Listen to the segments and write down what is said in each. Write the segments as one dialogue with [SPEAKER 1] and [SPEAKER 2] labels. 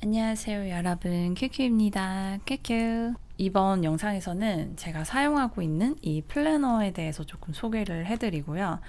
[SPEAKER 1] 안녕하세요 여러분. 큐큐입니다. 큐큐 이번 영상에서는 제가 사용하고 있는 이 플래너에 대해서 조금 소개를 해드리고요.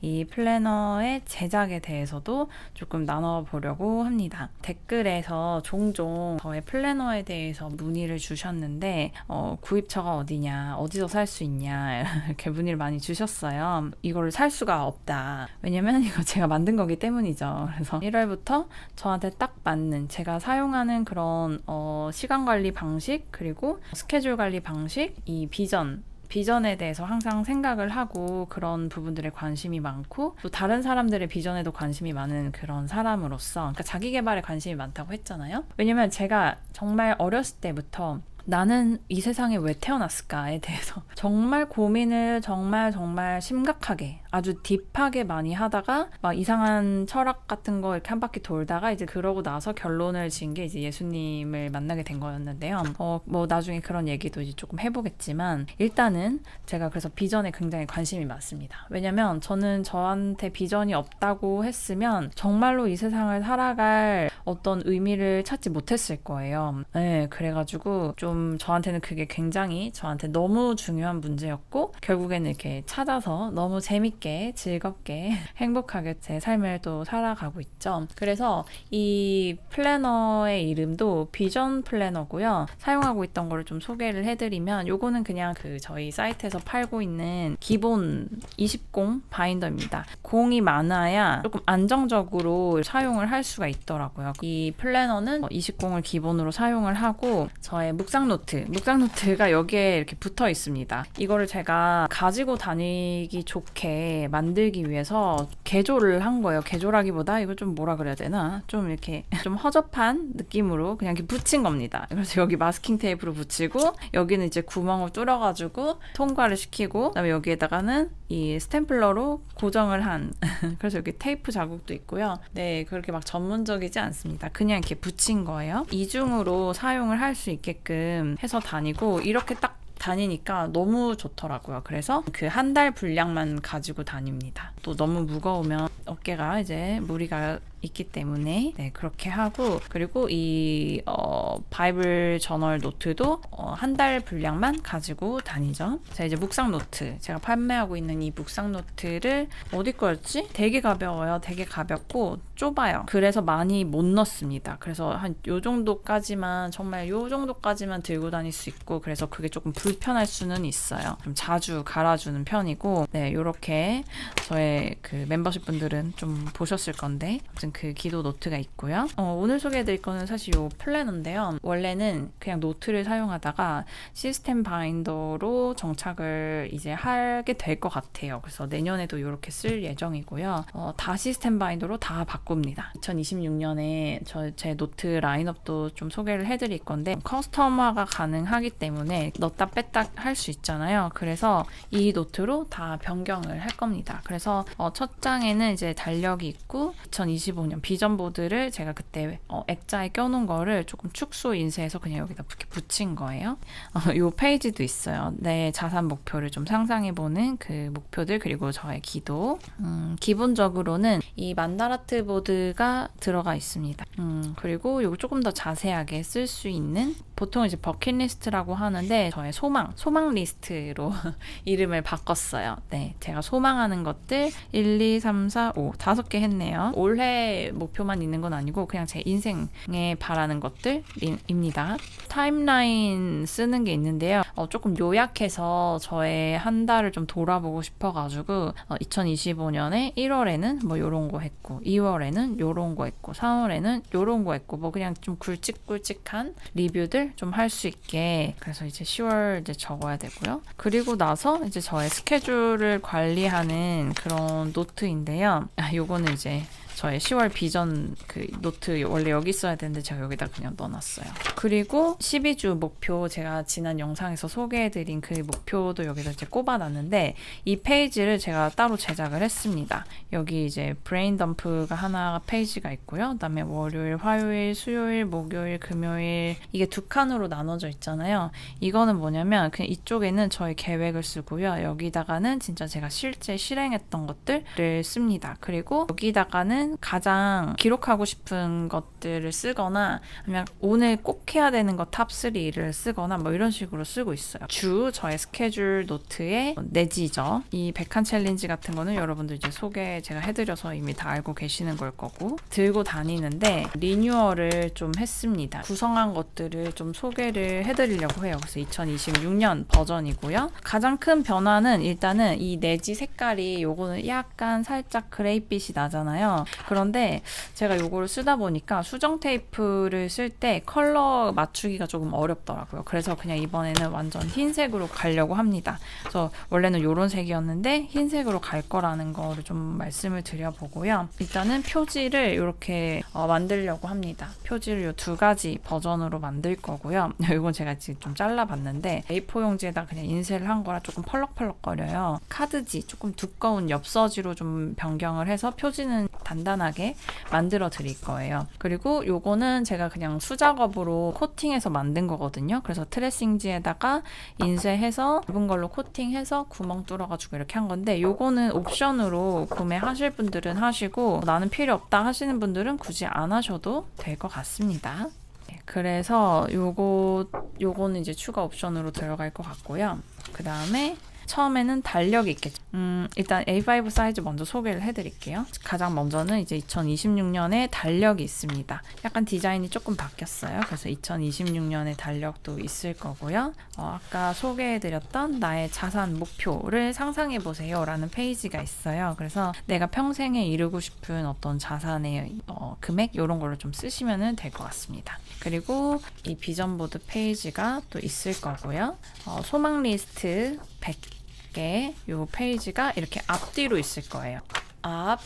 [SPEAKER 1] 이 플래너의 제작에 대해서도 조금 나눠보려고 합니다. 댓글에서 종종 저의 플래너에 대해서 문의를 주셨는데 어, 구입처가 어디냐 어디서 살 수 있냐 이렇게 문의를 많이 주셨어요. 이거를 살 수가 없다. 왜냐면 이거 제가 만든 거기 때문이죠. 그래서 1월부터 저한테 딱 맞는 제가 사용하는 그런 어, 시간 관리 방식 그리고 스케줄 관리 방식 이 비전 비전에 대해서 항상 생각을 하고 그런 부분들에 관심이 많고 또 다른 사람들의 비전에도 관심이 많은 그런 사람으로서 그러니까 자기 개발에 관심이 많다고 했잖아요. 왜냐면 제가 정말 어렸을 때부터 나는 이 세상에 왜 태어났을까에 대해서 정말 고민을 정말 정말 심각하게 아주 딥하게 많이 하다가 막 이상한 철학 같은 거 이렇게 한 바퀴 돌다가 이제 그러고 나서 결론을 지은 게 이제 예수님을 만나게 된 거였는데요. 어, 뭐 나중에 그런 얘기도 이제 조금 해보겠지만 일단은 제가 그래서 비전에 굉장히 관심이 많습니다. 왜냐면 저는 저한테 비전이 없다고 했으면 정말로 이 세상을 살아갈 어떤 의미를 찾지 못했을 거예요. 네, 그래가지고 좀 저한테는 그게 굉장히 저한테 너무 중요한 문제였고 결국에는 이렇게 찾아서 너무 재밌게 즐겁게 행복하게 제 삶을 또 살아가고 있죠. 그래서 이 플래너의 이름도 비전 플래너고요. 사용하고 있던 거를 좀 소개를 해드리면 요거는 그냥 그 저희 사이트에서 팔고 있는 기본 20공 바인더입니다. 공이 많아야 조금 안정적으로 사용을 할 수가 있더라고요. 이 플래너는 20공을 기본으로 사용을 하고 저의 묵상 노트, 묵상 노트가 여기에 이렇게 붙어 있습니다. 이거를 제가 가지고 다니기 좋게 만들기 위해서 개조를 한 거예요. 개조라기보다 이걸 좀 뭐라 그래야 되나? 좀 이렇게 좀 허접한 느낌으로 그냥 이렇게 붙인 겁니다. 그래서 여기 마스킹 테이프로 붙이고 여기는 이제 구멍을 뚫어가지고 통과를 시키고 그다음에 여기에다가는 이 스탬플러로 고정을 한 그래서 여기 테이프 자국도 있고요. 네 그렇게 막 전문적이지 않습니다. 그냥 이렇게 붙인 거예요. 이중으로 사용을 할 수 있게끔 해서 다니고 이렇게 딱 다니니까 너무 좋더라고요. 그래서 그 한 달 분량만 가지고 다닙니다. 또 너무 무거우면 어깨가 이제 무리가 있기 때문에 네, 그렇게 하고 그리고 이 어, 바이블 저널 노트도 어, 한달 분량만 가지고 다니죠. 자 이제 묵상 노트 제가 판매하고 있는 이 묵상 노트를 어디 거였지? 되게 가벼워요. 되게 가볍고 좁아요. 그래서 많이 못 넣습니다. 그래서 한 요 정도까지만 정말 요 정도까지만 들고 다닐 수 있고 그래서 그게 조금 불편할 수는 있어요. 좀 자주 갈아주는 편이고 네 요렇게 저의 그 멤버십 분들은 좀 보셨을 건데 아무튼 그 기도 노트가 있고요. 어, 오늘 소개해드릴 거는 사실 요 플래너인데요. 원래는 그냥 노트를 사용하다가 시스템 바인더로 정착을 이제 하게 될 것 같아요. 그래서 내년에도 이렇게 쓸 예정이고요. 어, 다 시스템 바인더로 다 바꿉니다. 2026년에 저 제 노트 라인업도 좀 소개를 해드릴 건데 커스텀화가 가능하기 때문에 넣다 뺐다 할 수 있잖아요. 그래서 이 노트로 다 변경을 할 겁니다. 그래서 어, 첫 장에는 이제 달력이 있고 2025년 비전 보드를 제가 그때 어, 액자에 껴놓은 거를 조금 축소 인쇄해서 그냥 여기다 이렇게 붙인 거예요. 어, 요 페이지도 있어요. 내 자산 목표를 좀 상상해보는 그 목표들 그리고 저의 기도. 음, 기본적으로는 이 만다라트 보드가 들어가 있습니다. 음, 그리고 요거 조금 더 자세하게 쓸 수 있는 보통 이제 버킷리스트라고 하는데 저의 소망, 소망 리스트로 이름을 바꿨어요. 네, 제가 소망하는 것들 1, 2, 3, 4, 5 다섯 개 했네요. 올해 목표만 있는 건 아니고 그냥 제 인생에 바라는 것들입니다. 타임라인 쓰는 게 있는데요. 어, 조금 요약해서 저의 한 달을 좀 돌아보고 싶어가지고 어, 2025년에 1월에는 뭐 요런 거 했고 2월에는 요런 거 했고 3월에는 요런 거 했고 뭐 그냥 좀 굵직굵직한 리뷰들 좀 할 수 있게 그래서 이제 10월 이제 적어야 되고요. 그리고 나서 이제 저의 스케줄을 관리하는 그런 노트인데요. 아, 요거는 이제 저의 10월 비전 그 노트 원래 여기 있어야 되는데 제가 여기다 그냥 넣어놨어요. 그리고 12주 목표 제가 지난 영상에서 소개해드린 그 목표도 여기다 이제 꼽아놨는데 이 페이지를 제가 따로 제작을 했습니다. 여기 이제 브레인 덤프가 하나 페이지가 있고요. 그다음에 월요일, 화요일, 수요일, 목요일, 금요일 이게 두 칸으로 나눠져 있잖아요. 이거는 뭐냐면 그냥 이쪽에는 저의 계획을 쓰고요. 여기다가는 진짜 제가 실제 실행했던 것들을 씁니다. 그리고 여기다가는 가장 기록하고 싶은 것들을 쓰거나 아니면 오늘 꼭 해야 되는 거 탑 3를 쓰거나 뭐 이런 식으로 쓰고 있어요. 주 저의 스케줄 노트에 내지죠. 이 백한 챌린지 같은 거는 여러분들 이제 소개 제가 해드려서 이미 다 알고 계시는 걸 거고 들고 다니는데 리뉴얼을 좀 했습니다. 구성한 것들을 좀 소개를 해드리려고 해요. 그래서 2026년 버전이고요. 가장 큰 변화는 일단은 이 내지 색깔이 요거는 약간 살짝 그레이빛이 나잖아요. 그런데 제가 요거를 쓰다 보니까 수정 테이프를 쓸 때 컬러 맞추기가 조금 어렵더라고요. 그래서 그냥 이번에는 완전 흰색으로 가려고 합니다. 그래서 원래는 요런 색이었는데 흰색으로 갈 거라는 거를 좀 말씀을 드려보고요. 일단은 표지를 이렇게 어, 만들려고 합니다. 표지를 요 두 가지 버전으로 만들 거고요. 이건 제가 지금 좀 잘라봤는데 A4 용지에다 그냥 인쇄를 한 거라 조금 펄럭펄럭거려요. 카드지 조금 두꺼운 엽서지로 좀 변경을 해서 표지는 단 단하게 만들어 드릴 거예요. 그리고 요거는 제가 그냥 수작업으로 코팅해서 만든 거거든요. 그래서 트레싱지에다가 인쇄해서 얇은 걸로 코팅해서 구멍 뚫어가지고 이렇게 한 건데 요거는 옵션으로 구매하실 분들은 하시고 나는 필요 없다 하시는 분들은 굳이 안 하셔도 될 것 같습니다. 네, 그래서 요거 요거는 이제 추가 옵션으로 들어갈 것 같고요. 그 다음에 처음에는 달력이 있겠죠. 음, 일단 A5 사이즈 먼저 소개를 해드릴게요. 가장 먼저는 이제 2026년에 달력이 있습니다. 약간 디자인이 조금 바뀌었어요. 그래서 2026년에 달력도 있을 거고요. 어, 아까 소개해드렸던 나의 자산 목표를 상상해보세요 라는 페이지가 있어요. 그래서 내가 평생에 이루고 싶은 어떤 자산의 어, 금액 이런 걸로 좀 쓰시면 될 것 같습니다. 그리고 이 비전보드 페이지가 또 있을 거고요. 어, 소망 리스트 100개 요 페이지가 이렇게 앞뒤로 있을 거예요. 앞,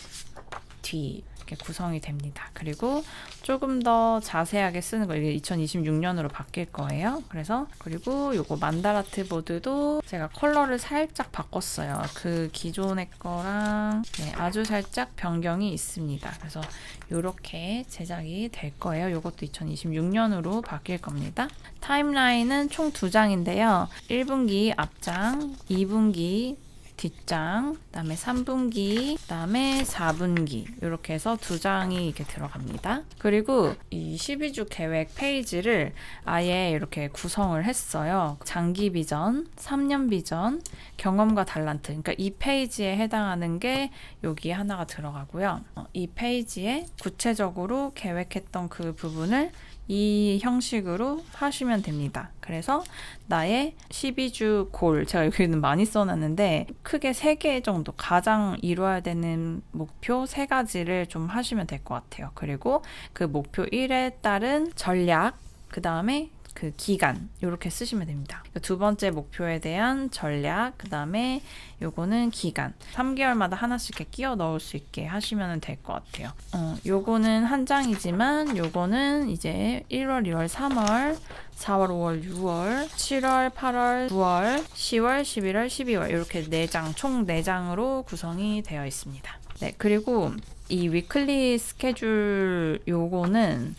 [SPEAKER 1] 뒤 이렇게 구성이 됩니다. 그리고 조금 더 자세하게 쓰는 거 이게 2026년으로 바뀔 거예요. 그래서 그리고 요거 만다라트 보드도 제가 컬러를 살짝 바꿨어요. 그 기존의 거랑 네, 아주 살짝 변경이 있습니다. 그래서 요렇게 제작이 될 거예요. 요것도 2026년으로 바뀔 겁니다. 타임라인은 총 두 장인데요. 1분기 앞장, 2분기 뒷장, 그다음에 3분기, 그다음에 4분기 이렇게 해서 두 장이 이렇게 들어갑니다. 그리고 이 12주 계획 페이지를 아예 이렇게 구성을 했어요. 장기 비전, 3년 비전, 경험과 달란트. 그러니까 이 페이지에 해당하는 게 여기 하나가 들어가고요. 어, 이 페이지에 구체적으로 계획했던 그 부분을 이 형식으로 하시면 됩니다. 그래서 나의 12주 골, 제가 여기는 많이 써놨는데 크게 3개 정도 가장 이루어야 되는 목표 3가지를 좀 하시면 될 것 같아요. 그리고 그 목표 1에 따른 전략, 그 다음에 그 기간 이렇게 쓰시면 됩니다. 두 번째 목표에 대한 전략, 그 다음에 요거는 기간 3개월마다 하나씩 끼워 넣을 수 있게 하시면 될 것 같아요. 어, 요거는 한 장이지만 요거는 이제 1월, 2월, 3월, 4월, 5월, 6월, 7월, 8월, 9월, 10월, 11월, 12월 이렇게 4장 총 4장으로 구성이 되어 있습니다. 네, 그리고 이 위클리 스케줄 요거는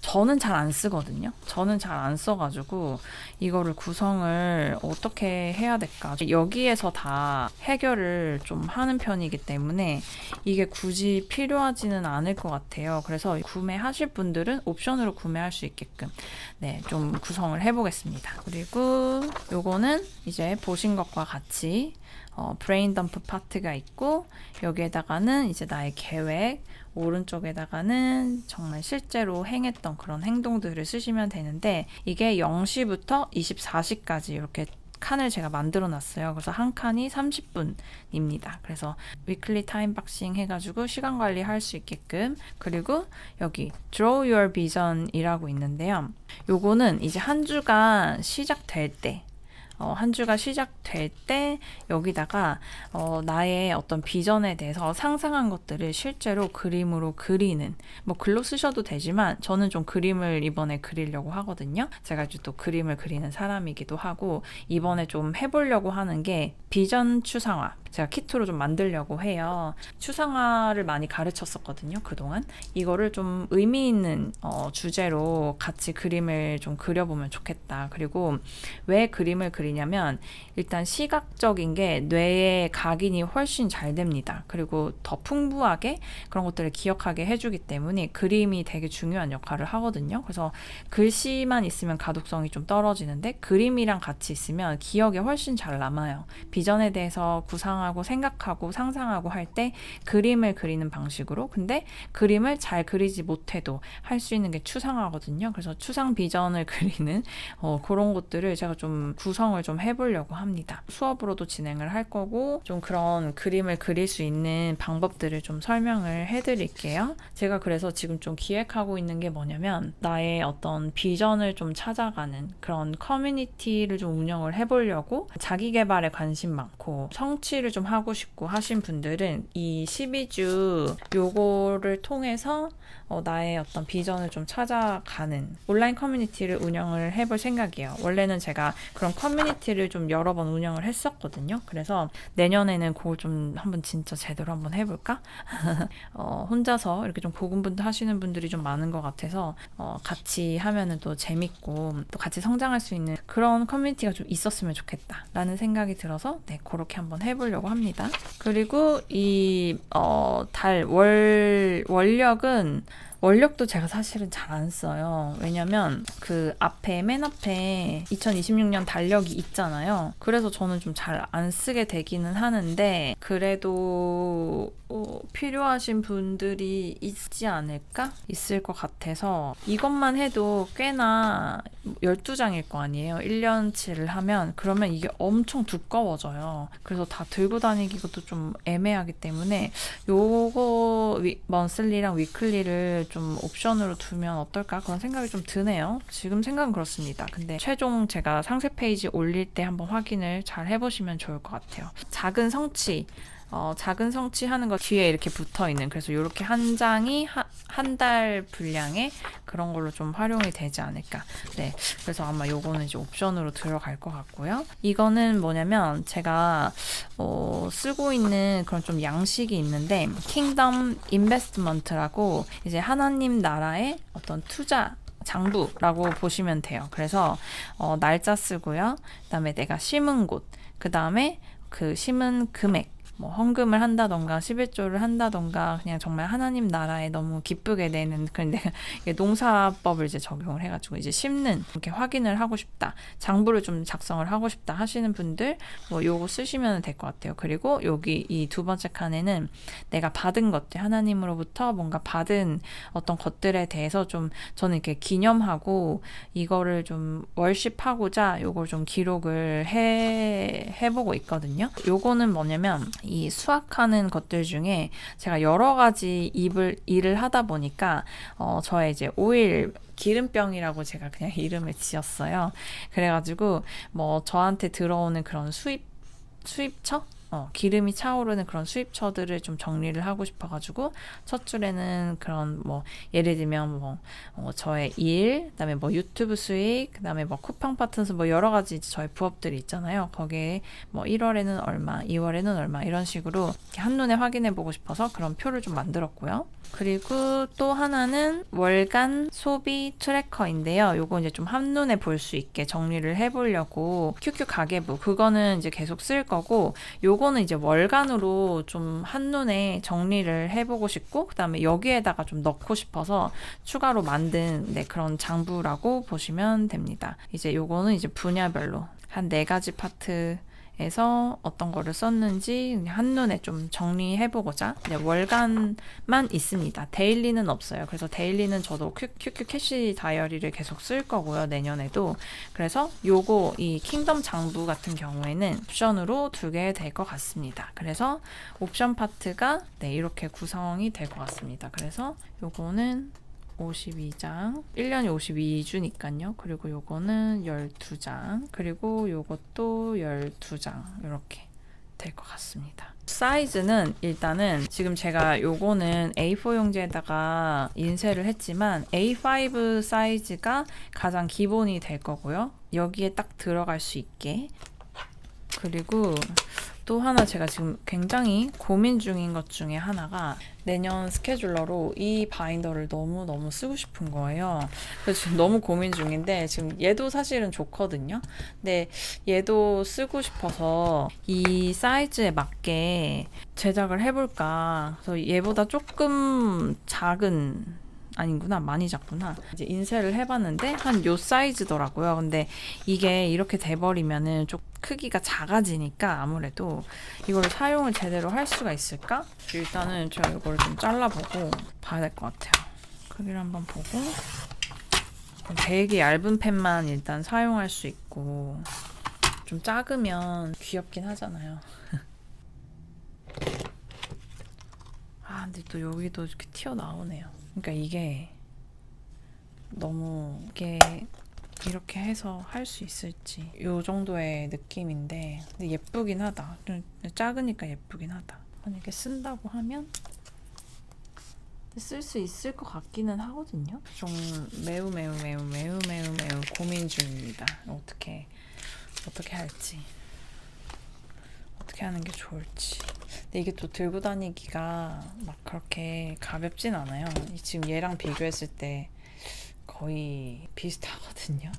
[SPEAKER 1] 저는 잘 안 쓰거든요. 저는 잘 안 써가지고 이거를 구성을 어떻게 해야 될까. 여기에서 다 해결을 좀 하는 편이기 때문에 이게 굳이 필요하지는 않을 것 같아요. 그래서 구매하실 분들은 옵션으로 구매할 수 있게끔 네, 좀 구성을 해보겠습니다. 그리고 요거는 이제 보신 것과 같이 어, 브레인 덤프 파트가 있고 여기에다가는 이제 나의 계획 오른쪽에다가는 정말 실제로 행했던 그런 행동들을 쓰시면 되는데 이게 0시부터 24시까지 이렇게 칸을 제가 만들어 놨어요. 그래서 한 칸이 30분입니다. 그래서 위클리 타임 박싱 해가지고 시간 관리 할 수 있게끔 그리고 여기 Draw Your Vision이라고 있는데요. 요거는 이제 한 주가 시작될 때 어, 한 주가 시작될 때 여기다가 어, 나의 어떤 비전에 대해서 상상한 것들을 실제로 그림으로 그리는 뭐 글로 쓰셔도 되지만 저는 좀 그림을 이번에 그리려고 하거든요. 제가 또 그림을 그리는 사람이기도 하고 이번에 좀 해보려고 하는 게 비전 추상화, 제가 키트로 좀 만들려고 해요. 추상화를 많이 가르쳤었거든요, 그동안. 이거를 좀 의미 있는 어, 주제로 같이 그림을 좀 그려보면 좋겠다. 그리고 왜 그림을 그리냐면 일단 시각적인 게 뇌의 각인이 훨씬 잘 됩니다. 그리고 더 풍부하게 그런 것들을 기억하게 해주기 때문에 그림이 되게 중요한 역할을 하거든요. 그래서 글씨만 있으면 가독성이 좀 떨어지는데 그림이랑 같이 있으면 기억에 훨씬 잘 남아요. 비전에 대해서 구상 하고 생각하고 상상하고 할 때 그림을 그리는 방식으로 근데 그림을 잘 그리지 못해도 할 수 있는 게 추상화거든요. 그래서 추상 비전을 그리는 어, 그런 것들을 제가 좀 구성을 좀 해보려고 합니다. 수업으로도 진행을 할 거고 좀 그런 그림을 그릴 수 있는 방법들을 좀 설명을 해드릴게요. 제가 그래서 지금 좀 기획하고 있는 게 뭐냐면 나의 어떤 비전을 좀 찾아가는 그런 커뮤니티를 좀 운영을 해보려고 자기 개발에 관심 많고 성취를 좀 하고 싶고 하신 분들은 이 12주 요거를 통해서 어, 나의 어떤 비전을 좀 찾아가는 온라인 커뮤니티를 운영을 해볼 생각이에요. 원래는 제가 그런 커뮤니티를 좀 여러 번 운영을 했었거든요. 그래서 내년에는 그걸 좀 한번 진짜 제대로 한번 해볼까? 어, 혼자서 이렇게 좀 고군분투 하시는 분들이 좀 많은 것 같아서 어, 같이 하면은 또 재밌고 또 같이 성장할 수 있는 그런 커뮤니티가 좀 있었으면 좋겠다라는 생각이 들어서 네 그렇게 한번 해보려고 합니다. 그리고 이 어, 달월 원력은 원력도 제가 사실은 잘 안 써요. 왜냐면 그 앞에 맨 앞에 2026년 달력이 있잖아요. 그래서 저는 좀 잘 안 쓰게 되기는 하는데 그래도 어, 필요하신 분들이 있지 않을까? 있을 것 같아서 이것만 해도 꽤나 12장일 거 아니에요. 1년치를 하면 그러면 이게 엄청 두꺼워져요. 그래서 다 들고 다니기도 좀 애매하기 때문에 요거 위, 먼슬리랑 위클리를 좀 옵션으로 두면 어떨까 그런 생각이 좀 드네요. 지금 생각은 그렇습니다. 근데 최종 제가 상세 페이지 올릴 때 한번 확인을 잘 해보시면 좋을 것 같아요. 작은 성취. 어, 작은 성취하는 거 뒤에 이렇게 붙어 있는 그래서 이렇게 한 장이 한 달 분량의 그런 걸로 좀 활용이 되지 않을까. 네. 그래서 아마 요거는 이제 옵션으로 들어갈 것 같고요. 이거는 뭐냐면 제가 어, 쓰고 있는 그런 좀 양식이 있는데 킹덤 인베스트먼트라고 이제 하나님 나라의 어떤 투자 장부라고 보시면 돼요. 그래서 어, 날짜 쓰고요. 그다음에 내가 심은 곳, 그다음에 그 심은 금액 뭐 헌금을 한다던가 11조를 한다던가 그냥 정말 하나님 나라에 너무 기쁘게 내는 그런 내가 농사법을 이제 적용을 해가지고 이제 심는 이렇게 확인을 하고 싶다 장부를 좀 작성을 하고 싶다 하시는 분들 뭐 요거 쓰시면 될 것 같아요. 그리고 여기 이 두 번째 칸에는 내가 받은 것들 하나님으로부터 뭔가 받은 어떤 것들에 대해서 좀 저는 이렇게 기념하고 이거를 좀 월십하고자 요걸 좀 기록을 해 해보고 있거든요. 요거는 뭐냐면 이 수학하는 것들 중에 제가 여러 가지 입을 일을 하다 보니까 어 저의 이제 오일 기름병이라고 제가 그냥 이름을 지었어요. 그래가지고 뭐 저한테 들어오는 그런 수입 수입처 어, 기름이 차오르는 그런 수입처들을 좀 정리를 하고 싶어가지고 첫 줄에는 그런 뭐 예를 들면 뭐 어, 저의 일, 그다음에 뭐 유튜브 수익, 그다음에 뭐 쿠팡 파트너스 뭐 여러 가지 저의 부업들이 있잖아요. 거기에 뭐 1월에는 얼마, 2월에는 얼마 이런 식으로 한눈에 확인해 보고 싶어서 그런 표를 좀 만들었고요. 그리고 또 하나는 월간 소비 트래커인데요. 요거 이제 좀 한눈에 볼 수 있게 정리를 해보려고 QQ 가계부 그거는 이제 계속 쓸 거고 요 거는 이제 월간으로 좀 한눈에 정리를 해보고 싶고 그다음에 여기에다가 좀 넣고 싶어서 추가로 만든 네, 그런 장부라고 보시면 됩니다. 이제 요거는 이제 분야별로 한 네 가지 파트 에서 어떤 거를 썼는지 한눈에 좀 정리해보고자 월간만 있습니다. 데일리는 없어요. 그래서 데일리는 저도 QQ 캐시 다이어리를 계속 쓸 거고요. 내년에도. 그래서 요거 이 킹덤 장부 같은 경우에는 옵션으로 두게 될것 같습니다. 그래서 옵션 파트가 네, 이렇게 구성이 될 것 같습니다. 그래서 요거는 52장. 1년이 52주니까요. 그리고 요거는 12장. 그리고 요것도 12장. 이렇게 될 것 같습니다. 사이즈는 일단은 지금 제가 요거는 A4 용지에다가 인쇄를 했지만 A5 사이즈가 가장 기본이 될 거고요. 여기에 딱 들어갈 수 있게. 그리고 또 하나 제가 지금 굉장히 고민 중인 것 중에 하나가 내년 스케줄러로 이 바인더를 너무너무 쓰고 싶은 거예요. 그래서 지금 너무 고민 중인데 지금 얘도 사실은 좋거든요. 근데 얘도 쓰고 싶어서 이 사이즈에 맞게 제작을 해볼까. 그래서 얘보다 조금 작은 아니구나 많이 작구나. 이제 인쇄를 해봤는데 한 요 사이즈더라고요. 근데 이게 이렇게 돼버리면은 좀 크기가 작아지니까 아무래도 이거를 사용을 제대로 할 수가 있을까? 일단은 제가 이거를 좀 잘라보고 봐야 될 것 같아요. 크기를 한번 보고. 되게 얇은 펜만 일단 사용할 수 있고 좀 작으면 귀엽긴 하잖아요. 아 근데 또 여기도 이렇게 튀어나오네요 그러니까 이게 너무 이게 이렇게 해서 할 수 있을지. 요 정도의 느낌인데 근데 예쁘긴 하다. 좀 작으니까 예쁘긴 하다. 만약에 쓴다고 하면 쓸 수 있을 것 같기는 하거든요. 좀 매우 매우 매우 매우 매우 매우 고민 중입니다. 어떻게 어떻게 할지. 어떻게 하는 게 좋을지 근데 이게 또 들고 다니기가 막 그렇게 가볍진 않아요. 지금 얘랑 비교했을 때 거의 비슷하거든요.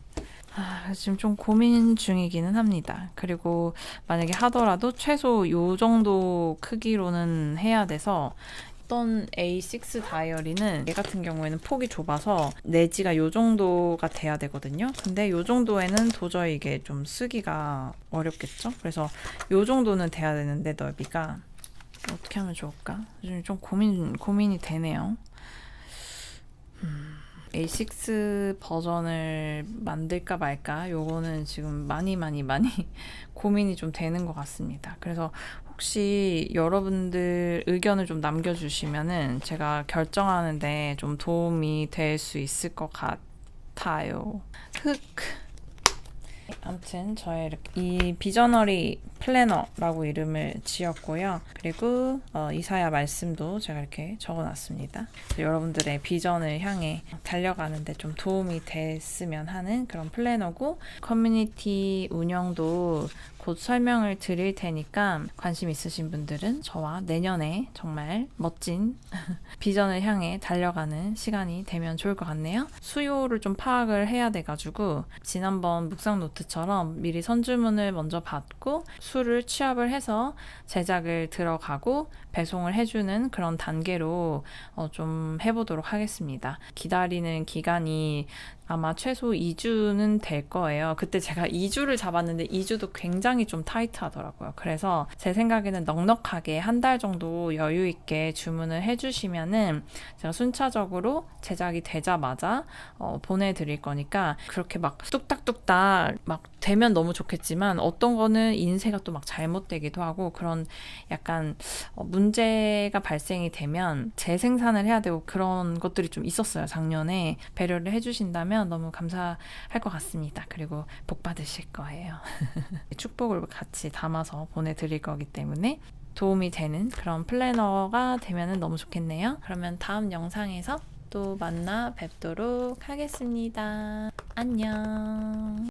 [SPEAKER 1] 아, 지금 좀 고민 중이기는 합니다. 그리고 만약에 하더라도 최소 요 정도 크기로는 해야 돼서 어떤 A6 다이어리는 얘 같은 경우에는 폭이 좁아서 내지가 요 정도가 돼야 되거든요. 근데 요 정도에는 도저히 이게 좀 쓰기가 어렵겠죠. 그래서 요 정도는 돼야 되는데 넓이가 어떻게 하면 좋을까? 요즘 좀 고민 고민이 되네요. 음, A6 버전을 만들까 말까 요거는 지금 많이 많이 많이 고민이 좀 되는 것 같습니다. 그래서 혹시 여러분들 의견을 좀 남겨주시면은 제가 결정하는데 좀 도움이 될 수 있을 것 같아요. 흑. 아무튼 저의 이렇게 이 비저너리 플래너라고 이름을 지었고요. 그리고 어, 이사야 말씀도 제가 이렇게 적어놨습니다. 여러분들의 비전을 향해 달려가는데 좀 도움이 됐으면 하는 그런 플래너고 커뮤니티 운영도 곧 설명을 드릴 테니까 관심 있으신 분들은 저와 내년에 정말 멋진 비전을 향해 달려가는 시간이 되면 좋을 것 같네요. 수요를 좀 파악을 해야 돼가지고 지난번 묵상 노트처럼 미리 선주문을 먼저 받고 수를 취합을 해서 제작을 들어가고 배송을 해주는 그런 단계로 어, 좀 해보도록 하겠습니다. 기다리는 기간이 아마 최소 2주는 될 거예요. 그때 제가 2주를 잡았는데 2주도 굉장히 좀 타이트하더라고요. 그래서 제 생각에는 넉넉하게 한 달 정도 여유 있게 주문을 해주시면은 제가 순차적으로 제작이 되자마자 어, 보내드릴 거니까 그렇게 막 뚝딱뚝딱 막 되면 너무 좋겠지만 어떤 거는 인쇄가 또 막 잘못되기도 하고 그런 약간 어, 문제가 발생이 되면 재생산을 해야 되고 그런 것들이 좀 있었어요. 작년에 배려를 해주신다 면 너무 감사할 것 같습니다. 그리고 복 받으실 거예요. 축복을 같이 담아서 보내드릴 거기 때문에 도움이 되는 그런 플래너가 되면 너무 좋겠네요. 그러면 다음 영상에서 또 만나 뵙도록 하겠습니다. 안녕.